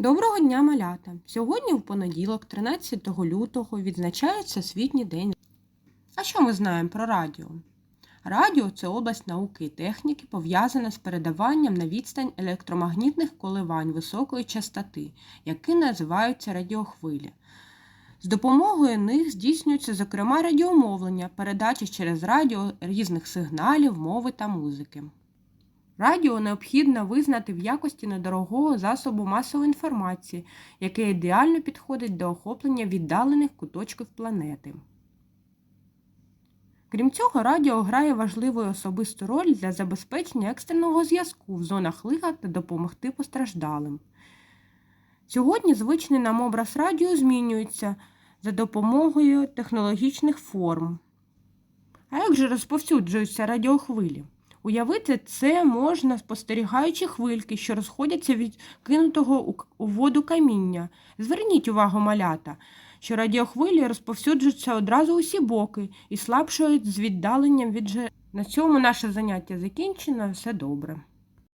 Доброго дня, малята! Сьогодні в понеділок, 13 лютого, відзначається Світній день. А що ми знаємо про радіо? Радіо це область науки і техніки, пов'язана з передаванням на відстань електромагнітних коливань високої частоти, які називаються радіохвилі. З допомогою них здійснюється, зокрема, радіомовлення, передачі через радіо різних сигналів, мови та музики. Радіо необхідно визнати в якості недорогого засобу масової інформації, який ідеально підходить до охоплення віддалених куточків планети. Крім цього, радіо грає важливу особисту роль для забезпечення екстреного зв'язку в зонах лиха та допомогти постраждалим. Сьогодні звичний нам образ радіо змінюється за допомогою технологічних форм. А як же розповсюджуються радіохвилі? Уявити це можна, спостерігаючи хвильки, що розходяться від кинутого у воду каміння. Зверніть увагу, малята, що радіохвилі розповсюджуються одразу усі боки і слабшують з віддаленням від же. На цьому наше заняття закінчено. Все добре.